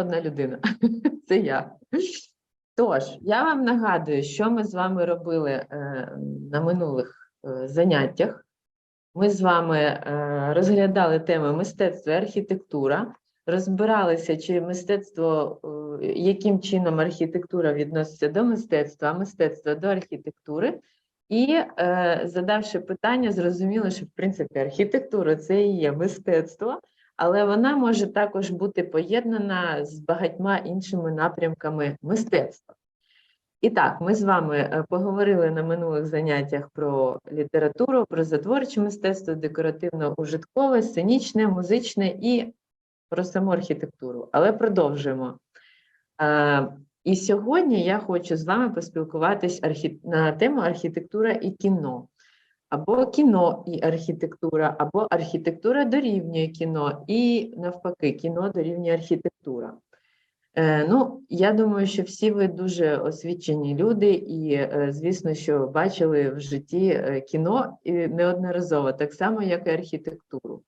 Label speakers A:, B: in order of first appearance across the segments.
A: одна людина. Це я. Тож, я вам нагадую, що ми з вами робили е, на минулих е, заняттях. Ми з вами е, розглядали теми мистецтво і архітектура, розбиралися, чи мистецтво, яким чином архітектура відноситься до мистецтва, а мистецтво до архітектури. І задавши питання, зрозуміло, що в принципі архітектура це і є мистецтво, але вона може також бути поєднана з багатьма іншими напрямками мистецтва. І так, ми з вами е, поговорили на минулих заняттях про літературу, про затворче мистецтво, декоративно-ужиткове, сценічне, музичне і про саму архітектуру. Але продовжуємо. Е, І сьогодні я хочу з вами поспілкуватись на тему архітектура і кіно. Або кіно і архітектура, або архітектура дорівнює кіно, і навпаки, кіно дорівнює архітектура. Е, ну, я думаю, що всі ви дуже освічені люди, і, е, звісно, що бачили в житті е, кіно і неодноразово, так само, як і архітектуру.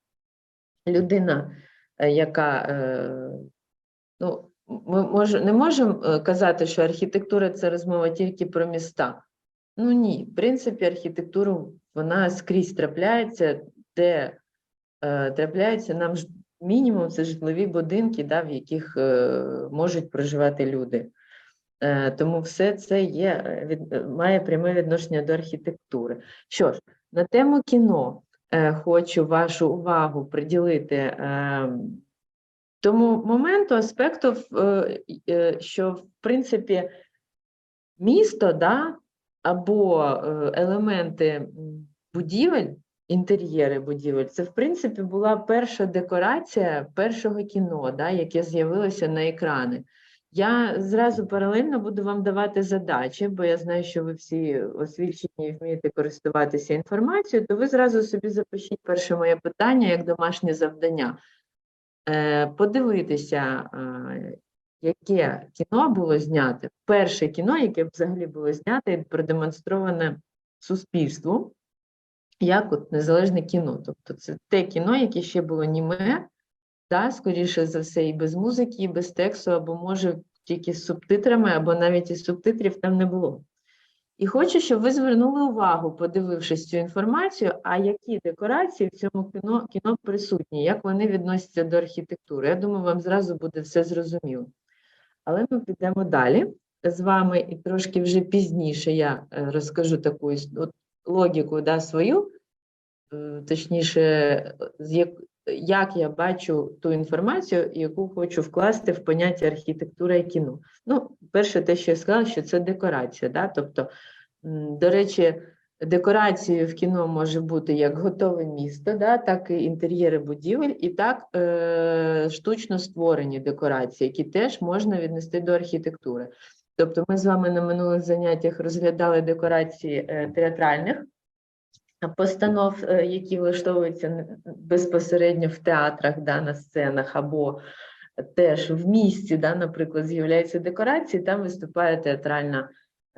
A: Людина, е, яка е, ну, ми мож, не можемо е, казати, що архітектура це розмова тільки про міста. Ну ні, в принципі, архітектуру вона скрізь трапляється, де е, трапляється нам мінімум це житлові будинки, да, в яких е, можуть проживати люди. Е, тому все це є, е, від, має пряме відношення до архітектури. Що ж, на тему кіно хочу вашу увагу приділити тому моменту, аспекту, що в принципі місто, да, або е, елементи будівель, інтер'єри будівель, це в принципі була перша декорація першого кіно, да, яке з'явилося на екрани. Я зразу паралельно буду вам давати задачі, бо я знаю, що ви всі освічені і вмієте користуватися інформацією, то ви зразу собі запишіть перше моє питання як домашнє завдання. Е, Подивитися, е, яке кіно було знято, перше кіно, яке взагалі було знято і продемонстроване суспільству, як от незалежне кіно. Тобто це те кіно, яке ще було німе, да, скоріше за все, і без музики, і без тексту, або може тільки з субтитрами, або навіть і субтитрів там не було. І хочу, щоб ви звернули увагу, подивившись цю інформацію, а які декорації в цьому кіно, кіно присутні, як вони відносяться до архітектури. Я думаю, вам зразу буде все зрозуміло. Але ми підемо далі з вами, і трошки вже пізніше я е, розкажу таку от, логіку да, свою, е, точніше, як я бачу ту інформацію, яку хочу вкласти в поняття архітектура і кіно. Ну, перше, те, що я сказала, що це декорація. Да? Тобто, до речі, декорацією в кіно може бути як готове місто, да? так і інтер'єри будівель, і так е, штучно створені декорації, які теж можна віднести до архітектури. Тобто, ми з вами на минулих заняттях розглядали декорації е, театральних постанов, е, які влаштовуються безпосередньо в театрах, да, на сценах, або теж в місті, да, наприклад, з'являються декорації, там виступає театральна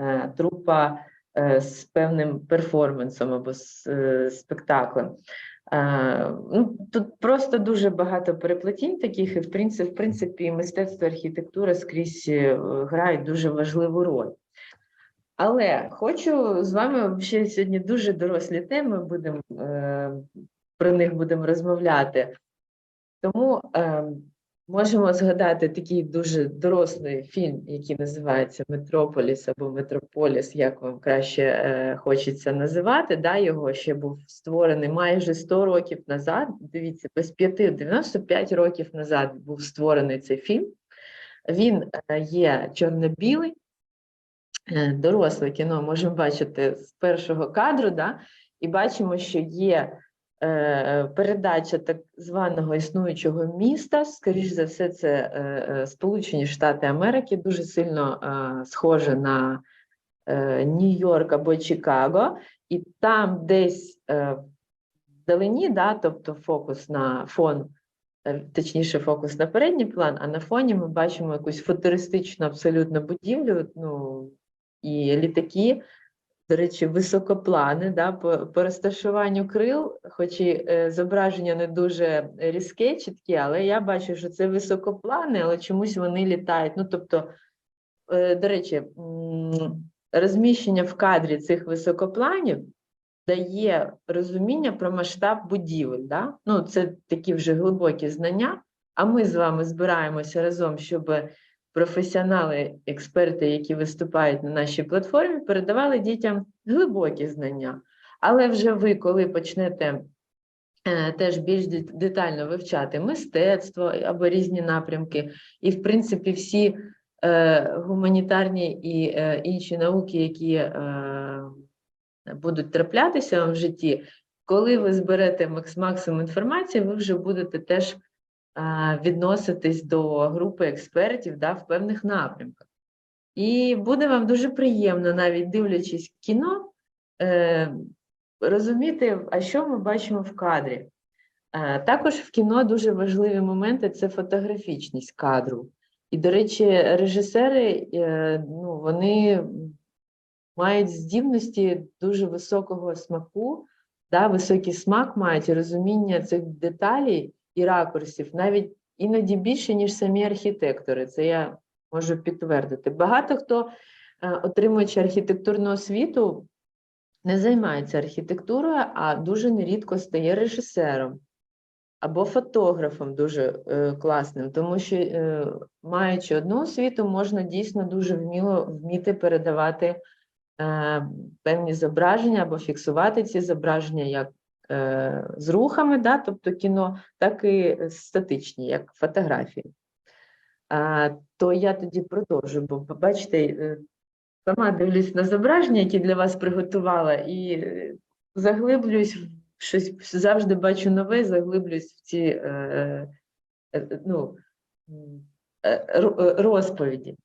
A: е, трупа з певним перформансом або з е, спектаклем. Е, ну, тут просто дуже багато переплетінь таких, і в принципі, в принципі мистецтво архітектура скрізь е, грають дуже важливу роль. Але хочу з вами ще сьогодні дуже дорослі теми будемо е, про них будемо розмовляти. Тому е, можемо згадати такий дуже дорослий фільм, який називається Метрополіс або Метрополіс, як вам краще е, хочеться називати. Да, його ще був створений майже 100 років назад. Дивіться, без 5, 95 років назад був створений цей фільм. Він е, є чорно-білий. Е, доросле кіно можемо бачити з першого кадру, да, і бачимо, що є передача так званого існуючого міста. Скоріш за все, це е, е, Сполучені Штати Америки, дуже сильно е, схоже на е, Нью-Йорк або Чикаго, і там десь е, вдалині, да, тобто фокус на фон. е, Точніше, фокус на передній план, а на фоні ми бачимо якусь футуристичну абсолютно будівлю, ну і літаки, до речі, високоплани да, по, по розташуванню крил, хоч і е, зображення не дуже різке, чіткі, але я бачу, що це високоплани, але чомусь вони літають. Ну, тобто, е, до речі, розміщення в кадрі цих високопланів дає розуміння про масштаб будівель. Да? Ну, це такі вже глибокі знання. А ми з вами збираємося разом, щоб професіонали, експерти, які виступають на нашій платформі, передавали дітям глибокі знання. Але вже ви, коли почнете е, теж більш детально вивчати мистецтво або різні напрямки, і, в принципі, всі е, гуманітарні і е, інші науки, які будуть траплятися вам в житті, коли ви зберете максимум інформації, ви вже будете теж відноситись до групи експертів да, в певних напрямках. І буде вам дуже приємно, навіть дивлячись кіно, е, розуміти, а що ми бачимо в кадрі. Е, також в кіно дуже важливі моменти це фотографічність кадру. І, до речі, режисери е, ну, вони мають здібності дуже високого смаку, да, високий смак мають розуміння цих деталей і ракурсів, навіть іноді більше, ніж самі архітектори. Це я можу підтвердити. Багато хто, е, отримуючи архітектурну освіту, не займається архітектурою, а дуже нерідко стає режисером або фотографом дуже е, класним, тому що, е, маючи одну освіту, можна дійсно дуже вміло вміти передавати е, певні зображення або фіксувати ці зображення як з рухами, да, тобто кіно, так і статичні, як фотографії. То я тоді продовжу, бо бачите, е, сама дивлюсь на зображення, які для вас приготувала, і е, заглиблююсь в щось завжди бачу нове, заглиблююсь в ці е, е, ну, е, е, розповіді.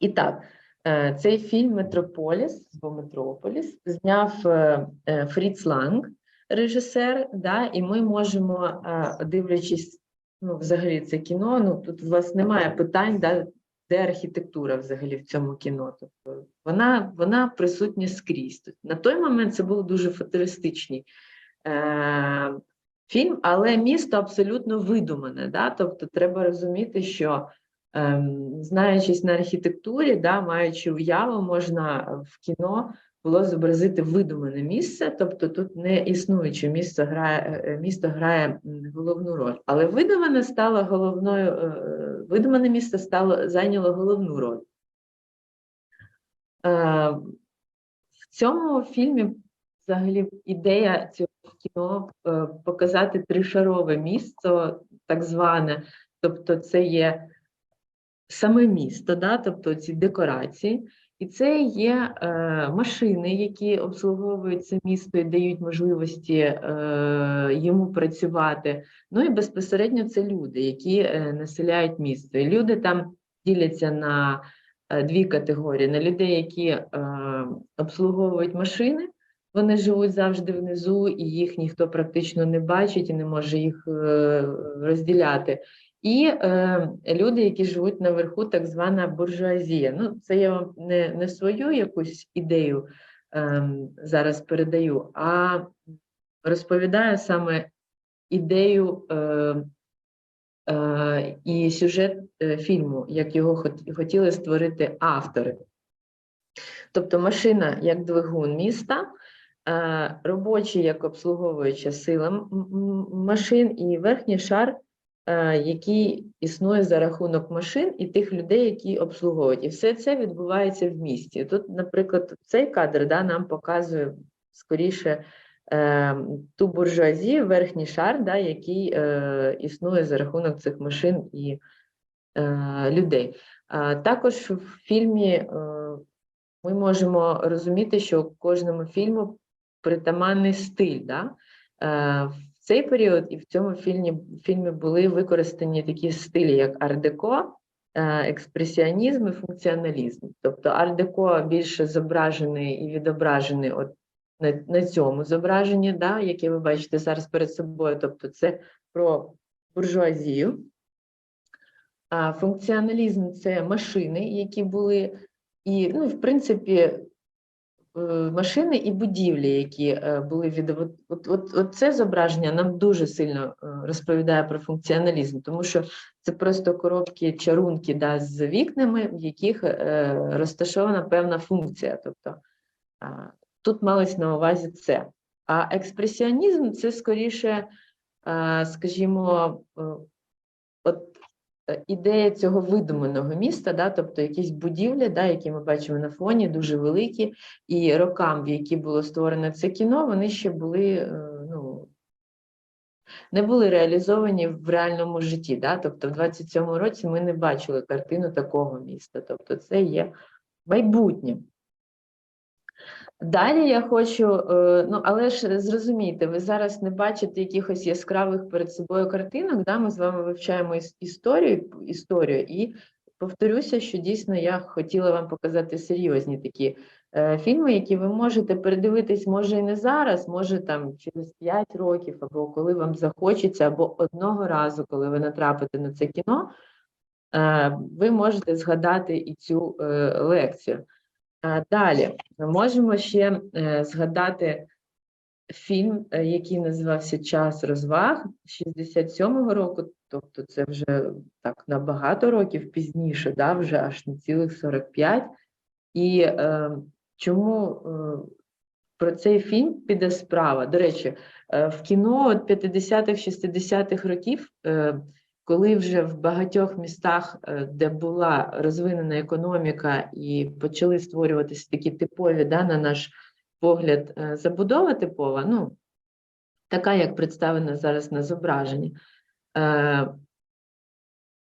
A: І так, е, цей фільм Метрополіс або Метрополіс зняв е, е, Фріц Ланг, режисер, да, і ми можемо, е, дивлячись, ну, взагалі це кіно, ну тут у вас немає питань, да, де архітектура взагалі в цьому кіно. Тобто вона, вона присутня скрізь. Тут На той момент це був дуже футуристичний е, фільм, але місто абсолютно видумане. Да? Тобто треба розуміти, що ем, знаючись на архітектурі, да, маючи уяву, можна в кіно було зобразити видумане місце, тобто тут не існуюче місто грає, е, місто грає головну роль. Але видумане стало головною, е, видумане місто стало зайняло головну роль. Е, в цьому фільмі взагалі ідея цього кіно е, показати тришарове місто, так зване, тобто це є саме місто, да? тобто ці декорації, і це є е, машини, які обслуговують це місто і дають можливості е, йому працювати. Ну і безпосередньо це люди, які е, населяють місто. І люди там діляться на е, дві категорії: на людей, які е, обслуговують машини. Вони живуть завжди внизу, і їх ніхто практично не бачить і не може їх е, розділяти. І е, люди, які живуть наверху, так звана буржуазія. Ну, це я вам не, не свою якусь ідею е, зараз передаю, а розповідаю саме ідею е, е, і сюжет е, фільму, як його хотіли створити автори. Тобто машина як двигун міста, е, робочі як обслуговуюча сила машин, і верхній шар, який існує за рахунок машин і тих людей, які обслуговують. І все це відбувається в місті. Тут, наприклад, цей кадр да, нам показує скоріше е, ту буржуазію, верхній шар, да, який е, існує за рахунок цих машин і е, людей. А також в фільмі е, ми можемо розуміти, що кожному фільму притаманний стиль. Да? Е, В цей період і в цьому фільмі, фільмі були використані такі стилі, як ар-деко, е, експресіонізм і функціоналізм. Тобто ар-деко більше зображений і відображений от на, на цьому зображенні, да, яке ви бачите зараз перед собою. Тобто це про буржуазію. А функціоналізм це машини, які були, і, ну, в принципі, машини і будівлі, які е, були від от, от, от, це зображення нам дуже сильно е, розповідає про функціоналізм, тому що це просто коробки чарунки да, з вікнами, в яких е, розташована певна функція. Тобто тут малось на увазі це. А експресіонізм це скоріше, скажімо, е, е, ідея цього видуманого міста, да, тобто якісь будівлі, да, які ми бачимо на фоні, дуже великі, і рокам, в які було створено це кіно, вони ще були, е, ну, не були реалізовані в реальному житті. Да? Тобто, в 27-му році ми не бачили картину такого міста. Тобто, це є майбутнє. Далі я хочу, е, ну але ж зрозумійте, ви зараз не бачите якихось яскравих перед собою картинок. Да? Ми з вами вивчаємо історію, історію, і повторюся, що дійсно я хотіла вам показати серйозні такі е, фільми, які ви можете передивитись, може і не зараз, може там через 5 років, або коли вам захочеться, або одного разу, коли ви натрапите на це кіно, е, ви можете згадати і цю е, лекцію. Далі ми можемо ще е, згадати фільм, е, який називався Час розваг 67-го року, тобто це вже так на багато років пізніше, да, вже аж на цілих 45. І е, чому е, про цей фільм піде справа? До речі, е, в кіно от 50-х, 60-х років, е, коли вже в багатьох містах, е, де була розвинена економіка, і почали створюватися такі типові, да, на наш погляд, е, забудова типова, ну, така, як представлена зараз на зображенні. Е,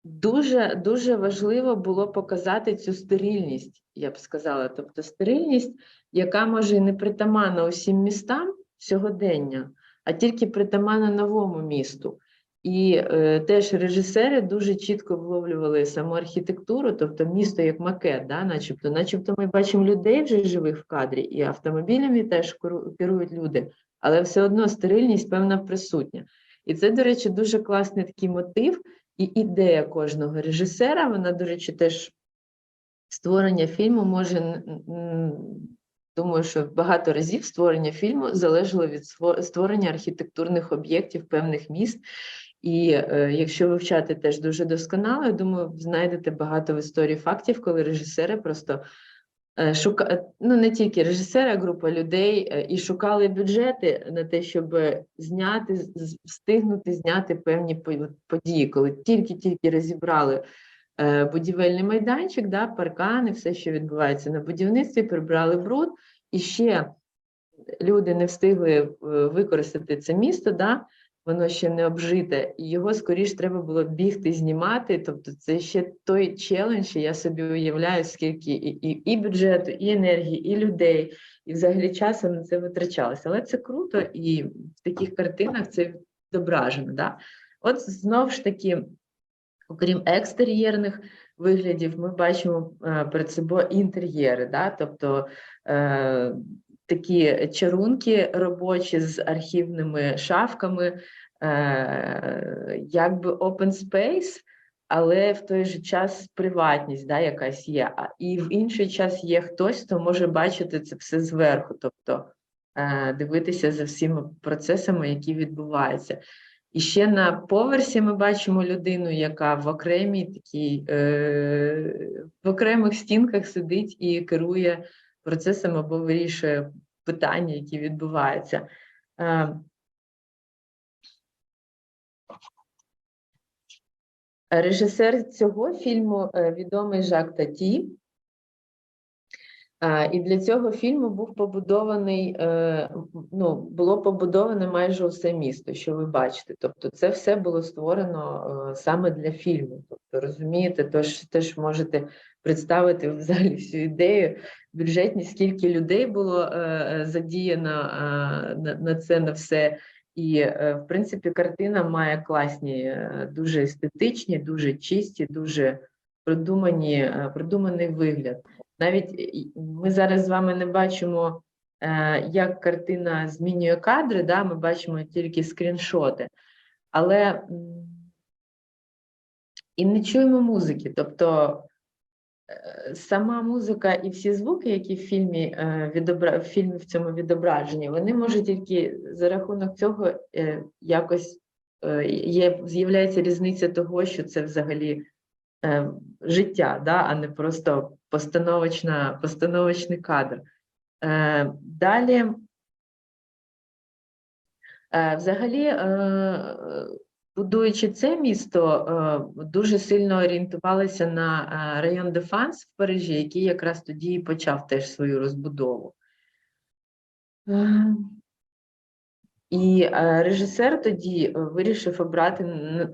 A: Дуже дуже важливо було показати цю стерильність, я б сказала. Тобто стерильність, яка може і не притаманна усім містам сьогодення, а тільки притаманна новому місту. І е, теж режисери дуже чітко вловлювали саму архітектуру, тобто місто як макет, да, начебто, начебто ми бачимо людей вже живих в кадрі, і автомобілями теж керують люди, але все одно стерильність певна присутня. І це, до речі, дуже класний такий мотив і ідея кожного режисера. Вона, до речі, теж створення фільму може, думаю, що багато разів створення фільму залежало від створення архітектурних об'єктів певних міст. І е, якщо вивчати теж дуже досконало, я думаю, знайдете багато в історії фактів, коли режисери просто е, шука... ну не тільки режисери, а група людей е, і шукали бюджети на те, щоб зняти, встигнути зняти певні по- події, коли тільки-тільки розібрали е, будівельний майданчик, да, паркани, все, що відбувається на будівництві, прибрали бруд, і ще люди не встигли е, використати це місто, да, воно ще не обжите, і його скоріш треба було бігти знімати. Тобто, це ще той челендж, і я собі уявляю, скільки і, і, і бюджету, і енергії, і людей, і взагалі часу на це витрачалося. Але це круто, і в таких картинах це відображено. Да? От знову ж таки, окрім екстер'єрних виглядів, ми бачимо е, перед собою інтер'єри, да? тобто е, такі чарунки робочі з архівними шафками, е, якби open space, але в той же час приватність да, якась є. І в інший час є хтось, хто може бачити це все зверху, тобто е, дивитися за всіма процесами, які відбуваються. І ще на поверсі ми бачимо людину, яка в окремій такій, е, в окремих стінках сидить і керує процесом або вирішує питання, які відбуваються. Е, Режисер цього фільму е, відомий Жак Таті. Е, І для цього фільму був побудований, ну, було побудоване майже усе місто, що ви бачите. Тобто, це все було створено саме для фільму. Тобто, розумієте, тож теж можете представити взагалі всю ідею, бюджетність, скільки людей було е, е, задіяно е, на, це на все. І, в принципі, картина має класні, дуже естетичні, дуже чисті, дуже продумані, продуманий вигляд. Навіть ми зараз з вами не бачимо, як картина змінює кадри, да? ми бачимо тільки скріншоти, але і не чуємо музики. Тобто сама музика і всі звуки, які в фільмі, е, відобра... в фільмі в цьому відображені, вони можуть тільки за рахунок цього е, якось е, є, з'являється різниця того, що це взагалі е, життя, да, а не просто постановочна, постановочний кадр. Е, Далі, е, взагалі, е, будуючи це місто, е, дуже сильно орієнтувалися на е, район Дефанс в Парижі, який якраз тоді і почав теж свою розбудову. Е, І режисер тоді вирішив обрати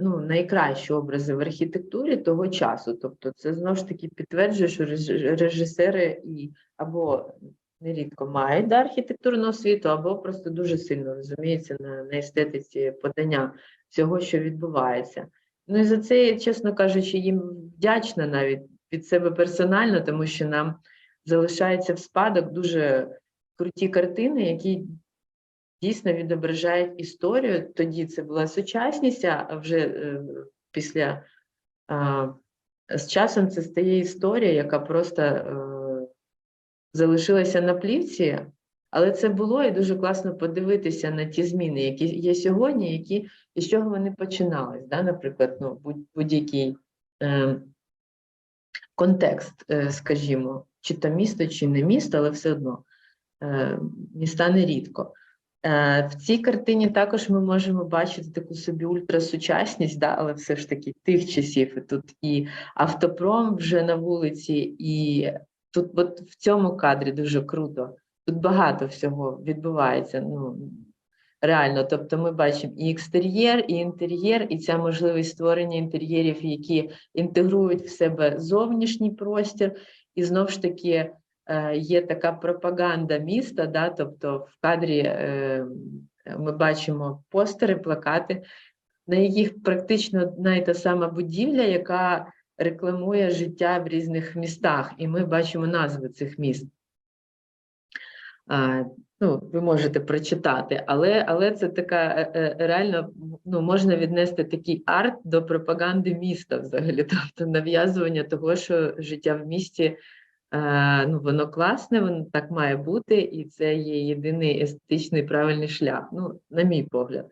A: ну, найкращі образи в архітектурі того часу. Тобто, це знову ж таки підтверджує, що режисери і або нерідко мають да, архітектурну освіту, або просто дуже сильно розуміються на, на естетиці подання всього, що відбувається. Ну і за це, чесно кажучи, їм вдячна навіть від себе персонально, тому що нам залишається в спадок дуже круті картини, які дійсно відображають історію. Тоді це була сучасність, а вже е, після а, з часом це стає історія, яка просто е, залишилася на плівці, але це було і дуже класно подивитися на ті зміни, які є сьогодні, які з чого вони починались. Да? Наприклад, ну, будь- будь-який е, контекст, е, скажімо, чи то місто, чи не місто, але все одно е, міста нерідко. Е, В цій картині також ми можемо бачити таку собі ультрасучасність, да, але все ж таки тих часів. І тут і автопром вже на вулиці, і тут от в цьому кадрі дуже круто. Тут багато всього відбувається. Ну, реально. Тобто ми бачимо і екстер'єр, і інтер'єр, і ця можливість створення інтер'єрів, які інтегрують в себе зовнішній простір, і знов ж таки е, є така пропаганда міста, да, тобто в кадрі е, ми бачимо постери, плакати, на яких практично одна і та сама будівля, яка рекламує життя в різних містах, і ми бачимо назви цих міст. Ну, ви можете прочитати, але, але це така е, е, реально ну, можна віднести такий арт до пропаганди міста взагалі, тобто нав'язування того, що життя в місті е, ну, воно класне, воно так має бути, і це є єдиний естетичний правильний шлях, ну, на мій погляд.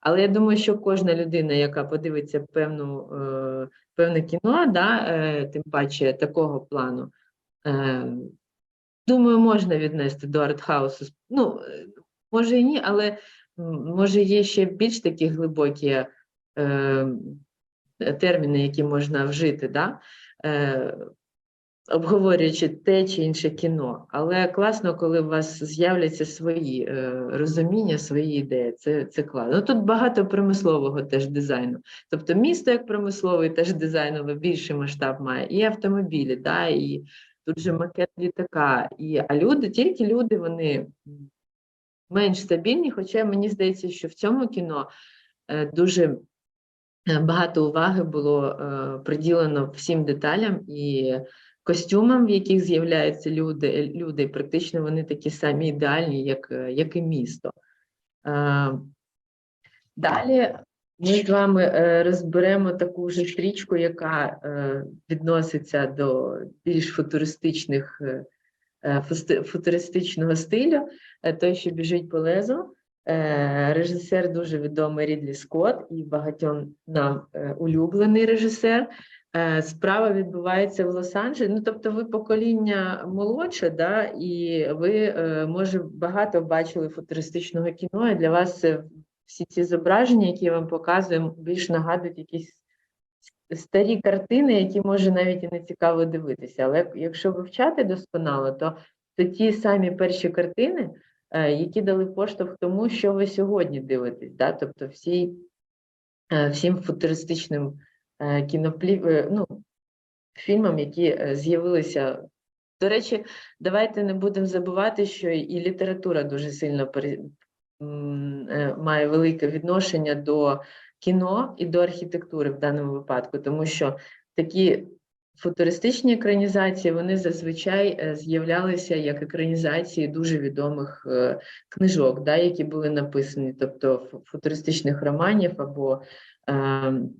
A: Але я думаю, що кожна людина, яка подивиться певну, певне кіно, да, тим паче такого плану, думаю, можна віднести до артхаусу. Ну, може і ні, але може є ще більш такі глибокі е, терміни, які можна вжити, да? е, обговорюючи те чи інше кіно. Але класно, коли у вас з'являться свої е, розуміння, свої ідеї. Це, це класно. Ну, тут багато промислового теж дизайну. Тобто місто як промисловий теж дизайновий більший масштаб має, і автомобілі, да, і тут же макет літака. І, а люди, тільки люди, вони менш стабільні, хоча мені здається, що в цьому кіно е, дуже е, багато уваги було е, приділено всім деталям і костюмам, в яких з'являються люди, люди, практично вони такі самі ідеальні, як, як і місто. Далі ми з вами е, розберемо таку вже стрічку, яка е, відноситься до більш футуристичних, е, футуристичного стилю, той, що біжить по лезу. Режисер дуже відомий Рідлі Скотт і багатьом нам улюблений режисер. Справа відбувається в Лос-Анджелесі. Ну, тобто, ви покоління молодше, да, і ви, може, багато бачили футуристичного кіно, і для вас це всі ці зображення, які я вам показую, більш нагадують якісь старі картини, які може навіть і не цікаво дивитися. Але якщо вивчати досконало, то, то ті самі перші картини, е, які дали поштовх тому, що ви сьогодні дивитесь, да? тобто всі, е, всім футуристичним е, кіноплів, ну, фільмам, які з'явилися. До речі, давайте не будемо забувати, що і література дуже сильно має велике відношення до кіно і до архітектури в даному випадку, тому що такі футуристичні екранізації вони зазвичай е, з'являлися як екранізації дуже відомих е, книжок, да, які були написані, тобто фу- футуристичних романів або ем,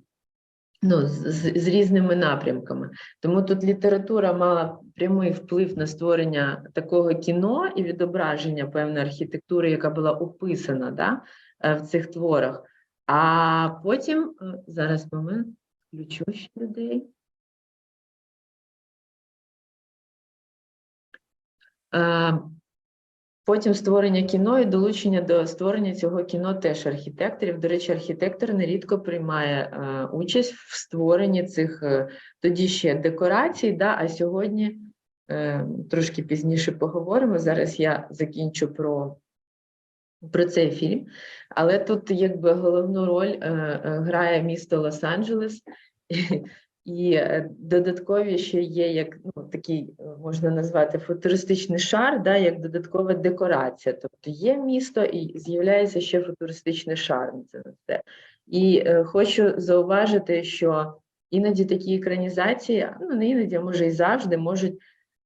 A: ну, з, з- різними напрямками. Тому тут література мала прямий вплив на створення такого кіно і відображення певної архітектури, яка була описана да, е, в цих творах. А потім, е, зараз момент, включу ще людей. Потім створення кіно і долучення до створення цього кіно теж архітекторів. До речі, архітектор нерідко приймає е, участь в створенні цих е, тоді ще декорацій, да, а сьогодні е, трошки пізніше поговоримо. Зараз я закінчу про, про цей фільм. Але тут якби головну роль грає місто Лос-Анджелес. І е, додаткові ще є як ну, такий е, можна назвати футуристичний шар, да, як додаткова декорація. Тобто є місто і з'являється ще футуристичний шар це все. І е, хочу зауважити, що іноді такі екранізації, ну не іноді, а може і завжди, можуть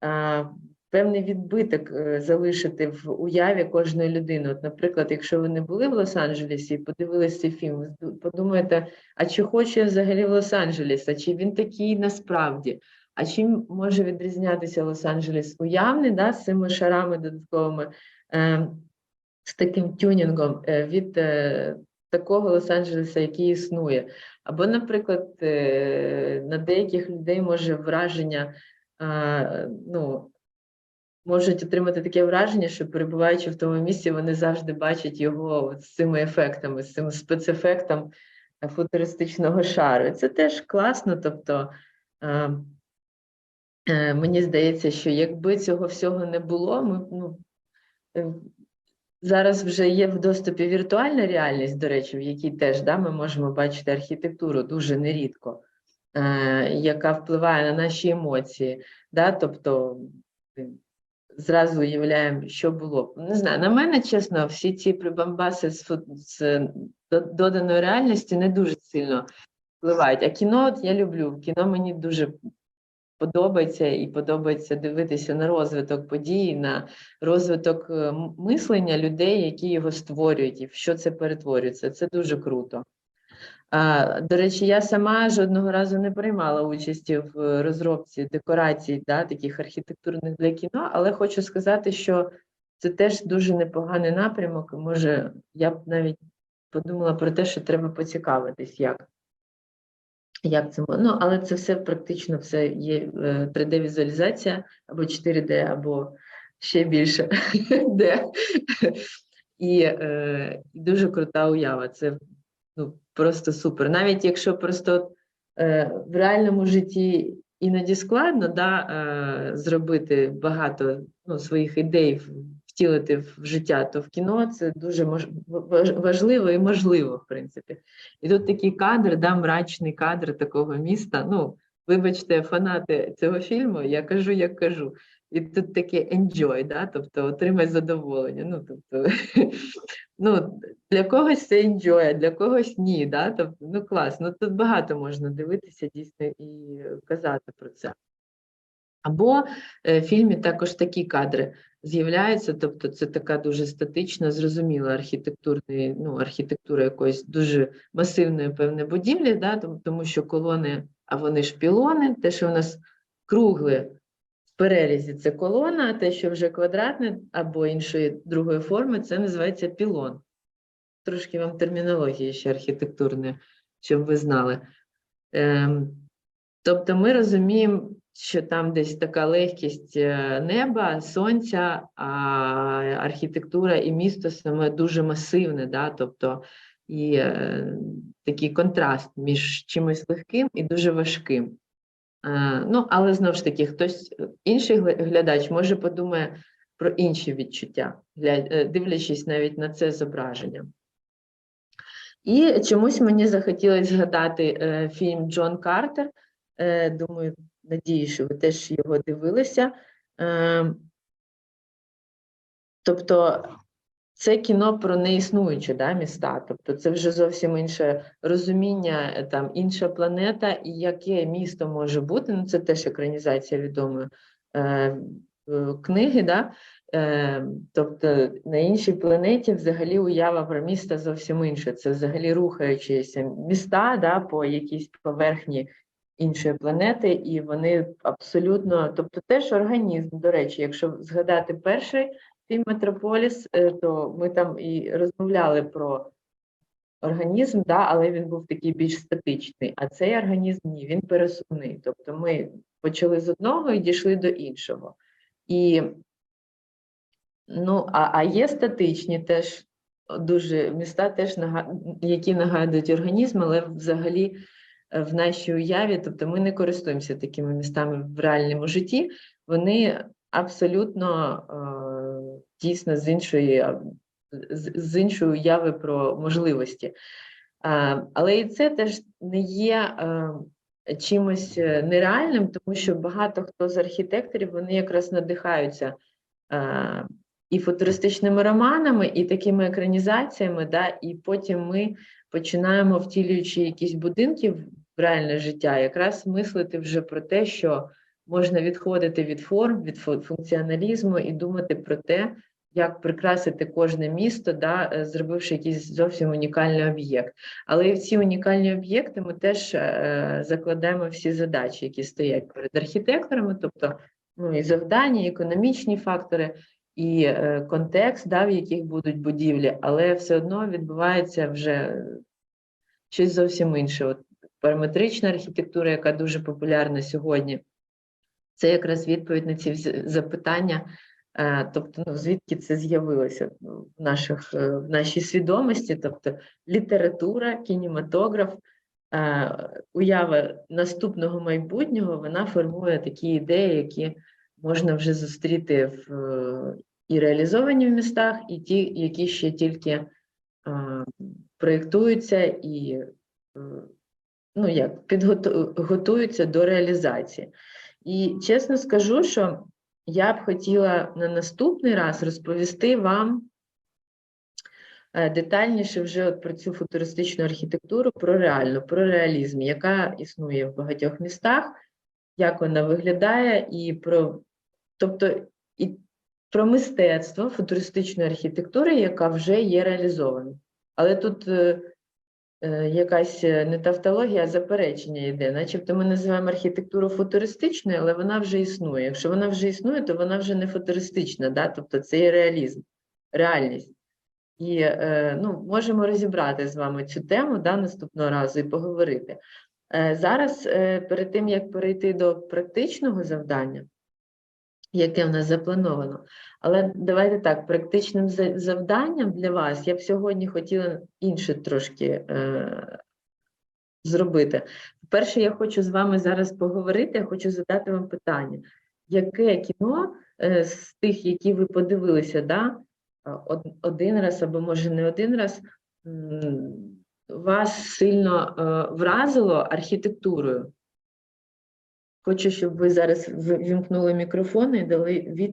A: е, певний відбиток е, залишити в уяві кожної людини. От, наприклад, якщо ви не були в Лос-Анджелесі і подивилися цей фільм, ви подумаєте, а чи хочу я взагалі в Лос-Анджелес, а чи він такий насправді? А чим може відрізнятися Лос-Анджелес уявний, да, з цими шарами додатковими, е, з таким тюнінгом е, від е, такого Лос-Анджелеса, який існує? Або, наприклад, е, на деяких людей може враження, е, ну, можуть отримати таке враження, що перебуваючи в тому місці, вони завжди бачать його з цими ефектами, з цим спецефектом е, футуристичного шару. Це теж класно. Тобто е, е, мені здається, що якби цього всього не було, ми ну, е, зараз вже є в доступі віртуальна реальність, до речі, в якій теж да, ми можемо бачити архітектуру дуже нерідко, е, яка впливає на наші емоції. Да? Тобто зразу уявляємо, що було. Не знаю, на мене, чесно, всі ці прибамбаси з, з доданої реальності не дуже сильно впливають. А кіно от я люблю. Кіно мені дуже подобається і подобається дивитися на розвиток подій, на розвиток е, мислення людей, які його створюють, і в що це перетворюється. Це дуже круто. А, до речі, я сама жодного разу не приймала участі в розробці декорацій, да, таких архітектурних для кіно, але хочу сказати, що це теж дуже непоганий напрямок. Може, я б навіть подумала про те, що треба поцікавитись, як, як це Ну, але це все практично все є 3D-візуалізація або 4D, або ще більше де. І е, дуже крута уява. Це ну, просто супер. Навіть якщо просто е, в реальному житті іноді складно да, е, зробити багато ну, своїх ідей, втілити в життя, то в кіно це дуже мож, важливо і можливо, в принципі. І тут такий кадр, да, мрачний кадр такого міста. Ну, вибачте, фанати цього фільму, я кажу, як кажу. І тут таке enjoy, да? тобто отримай задоволення. Ну, тобто, ну, для когось це enjoy, а для когось ні. Да? Тобто, ну клас, ну тут багато можна дивитися дійсно і казати про це. Або е, в фільмі також такі кадри з'являються, тобто це така дуже статична, зрозуміла ну, архітектура якоїсь дуже масивної певної будівлі, да? тому, що колони, а вони ж пілони, те, що у нас кругле в перерізі це колона, а те, що вже квадратне або іншої другої форми, це називається пілон. Трошки вам термінології ще архітектурної, щоб ви знали. Ем, тобто ми розуміємо, що там десь така легкість е, неба, сонця, а архітектура і місто саме дуже масивне, да? тобто і е, такий контраст між чимось легким і дуже важким. Е, Ну, але знову ж таки, хтось е, інший глядач може подумає про інші відчуття, е, дивлячись навіть на це зображення. І чомусь мені захотілося згадати фільм Джон Картер. Думаю, надію, що ви теж його дивилися. Е, тобто, це кіно про неіснуючі да, міста. Тобто, це вже зовсім інше розуміння, е, там інша планета, і яке місто може бути. Ну, це теж екранізація відомої е, е, книги, да? Е, тобто на іншій планеті взагалі уява про місто зовсім інша. Це взагалі рухаючіся міста да, по якійсь поверхні іншої планети, і вони абсолютно, тобто теж організм, до речі, якщо згадати перший фільм Метрополіс, е, то ми там і розмовляли про організм, да, але він був такий більш статичний. А цей організм ні, він пересувний. Тобто ми почали з одного і дійшли до іншого. І ну, а, а є статичні теж дуже міста, теж які нагадують організм, але взагалі е, в нашій уяві, тобто ми не користуємося такими містами в реальному житті, вони абсолютно е, дійсно з іншої, з, іншої уяви про можливості. Але і це теж не є чимось е, нереальним, тому що багато хто з архітекторів вони якраз надихаються і футуристичними романами, і такими екранізаціями, да, і потім ми починаємо, втілюючи якісь будинки в реальне життя, якраз мислити вже про те, що можна відходити від форм, від функціоналізму і думати про те, як прикрасити кожне місто, да, е, зробивши якийсь зовсім унікальний об'єкт. Але і в ці унікальні об'єкти ми теж е, закладаємо всі задачі, які стоять перед архітекторами, тобто ну, і завдання, і економічні фактори, і е, контекст, да, в яких будуть будівлі, але все одно відбувається вже щось зовсім інше. От параметрична архітектура, яка дуже популярна сьогодні, це якраз відповідь на ці запитання. Е, Тобто, ну, звідки це з'явилося в, наших, е, в нашій свідомості, тобто література, кінематограф, е, уява наступного майбутнього, вона формує такі ідеї, які можна вже зустріти в, і реалізовані в містах, і ті, які ще тільки проєктуються і ну, як, підготу- готуються до реалізації. І чесно скажу, що я б хотіла на наступний раз розповісти вам е, детальніше вже от про цю футуристичну архітектуру, про реальну, про реалізм, яка існує в багатьох містах, як вона виглядає, і про, тобто, і про мистецтво футуристичної архітектури, яка вже є реалізована. Але тут е, якась е, не тавтологія, а заперечення йде. Начебто ми називаємо архітектуру футуристичною, але вона вже існує. Якщо вона вже існує, то вона вже не футуристична, да? тобто це є реалізм, реальність. І е, ну, можемо розібрати з вами цю тему да, наступного разу і поговорити. Е, зараз, е, перед тим як перейти до практичного завдання, яке в нас заплановано, але давайте так, практичним завданням для вас я б сьогодні хотіла інше трошки е, зробити. Перше, я хочу з вами зараз поговорити, я хочу задати вам питання. Яке кіно е, з тих, які ви подивилися, да, один раз або може не один раз, вас сильно е, вразило архітектурою? Хочу, щоб ви зараз в- вімкнули мікрофон і дали